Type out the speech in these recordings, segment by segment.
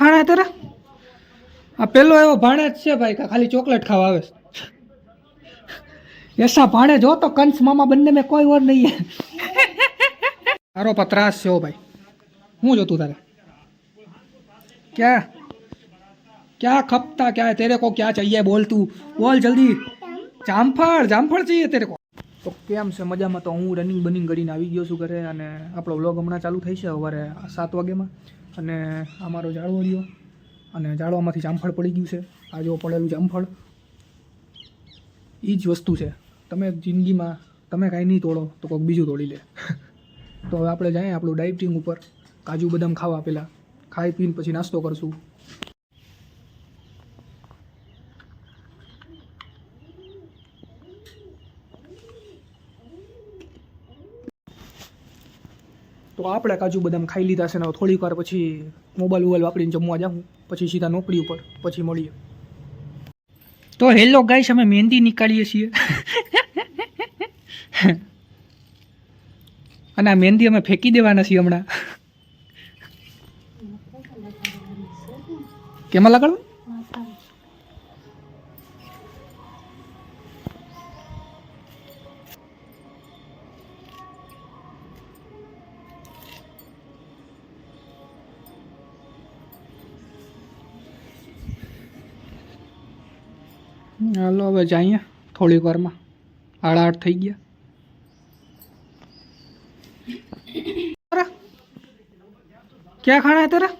ખાણા તારે? આ પેલો એવો ભાણે જ છે ભાઈ ખાલી ચોકલેટ ખાવા આવે એસા ભાણે જો તો કંસ મામા બંને મેં કોઈ ઓર નહીં તારો પા ત્રાસ છે ભાઈ. હું જોતું તારે? ક્યાં? ક્યાં ખપતા? ક્યાં? તેરે કો ક્યાં ચાહીએ બોલ તું બોલ જલ્દી. જામફળ જામફળ ચાહીએ તેરે કો. તો કેમ છે? મજામાં તો હું રનિંગ બનિંગ કરીને આવી ગયો છું ઘરે અને આપણો વ્લોગ હમણાં ચાલુ થઈ છે સવારે સાત વાગ્યામાં. અને આ મારો જાળવો રહ્યો. અને જાળવામાંથી જામફળ પડી ગયું છે. આ જો પડેલું જામફળ. એ જ વસ્તુ છે. તમે જિંદગીમાં, તમે કાંઈ નહીં તોડો, તો કોઈક બીજું તોડી લે. તો હવે આપણે જાય આપણું ડાયટિંગ ઉપર. કાજુ બદામ ખાવા પહેલાં ખાઈ પીને પછી નાસ્તો કરશું. તો આપણે કાજુ બદામ ખાઈ લીધા છે ને થોડીક વાર પછી મોબાઈલ વોબાઈલ વાપરીને જમવા જાઉં. પછી સીધા નોકરી ઉપર, પછી મળીએ. તો હેલો ગાઈસ, અમે મહેંદી નીકાળીએ છીએ. અને આ મહેંદી અમે ફેંકી દેવાના છીએ હમણાં. કેમાં લગાડવું? હાલો, હવે જઈએ થોડીક વારમાં. આડા આઠ થઈ ગયા. ક્યાં ખાણા હે તારા?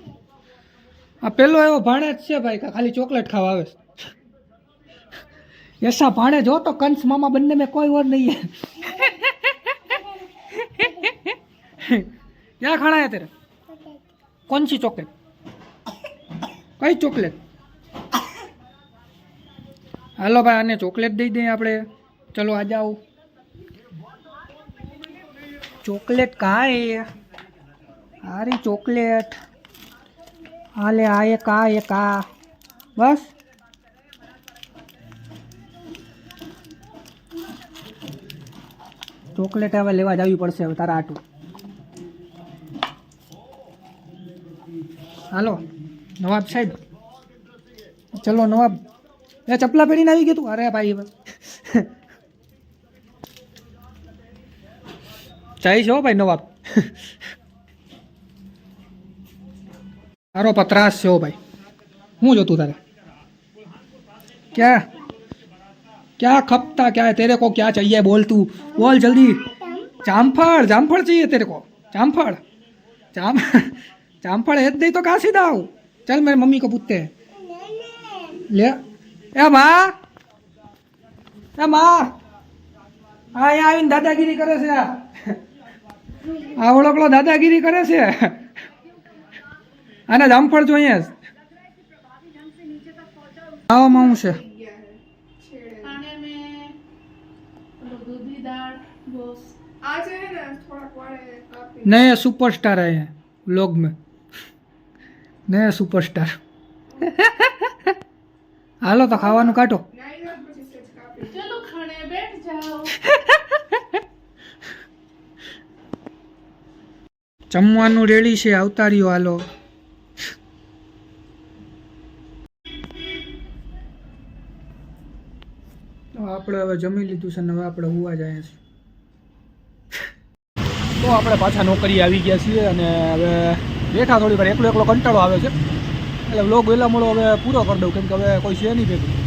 આ પેલો એવો ભાણે જ છે ભાઈ, કે ખાલી ચોકલેટ ખાવા આવે છે. એસા ભાણે જો તો કંસ મામા બંને મેં કોઈ ઓર નહીં હે ક્યાં ખાણા હે તેરે? કોણ સી ચોકલેટ? કઈ ચોકલેટ? હાલો ભાઈ, આને ચોકલેટ દઈ દઈએ આપણે. ચલો આ આવો. ચોકલેટ કાંઈ હારી ચોકલેટ. હાલે આ એક આ એક આ બસ. ચોકલેટ હવે લેવા જવી પડશે હવે તારા આટું હાલો, નવાબ સાહેબ. ચલો, નવાબ. એ ચપલા પહેરીને આવી ગયું તું અરે ભાઈ હવે ચાઈ છે હો ભાઈ નવાબ તારો પત્રાસ છે હો ભાઈ હું જોતું તારે क्या क्या खपता क्या है तेरे को क्या चाहिए बोल तू बोल जल्दी जामफल जामफल चाहिए तेरे को जामफल जाम जामफल है दे तो कहाँ सीधा आऊँ चल मेरे मम्मी को पूछते हैं ले એ મા! એ અહીંયા આવીને દાદાગીરી કરે છે. આ ઓળકલો દાદાગીરી કરે છે. આને જામફળ જોઈએ ખાવામાં હું છે. નયા સુપરસ્ટાર અહીંયા લોગ મેં નયા સુપરસ્ટાર. હાલો તો ખાવાનું કાઢો. જમવાનું રેડી છે આવતારીઓ હાલો. આપણે હવે જમી લીધું છે ને હવે આપણે હોવા જાય છે. તો આપણે પાછા નોકરી આવી ગયા છીએ અને હવે બેઠા થોડી વાર એકલો એકલો કંટાળો આવે છે. એટલે વ્લોગ વહેલા મળો, હવે પૂરો કરી દઉં, કેમ કે હવે કોઈ છે નહીં ભેગું.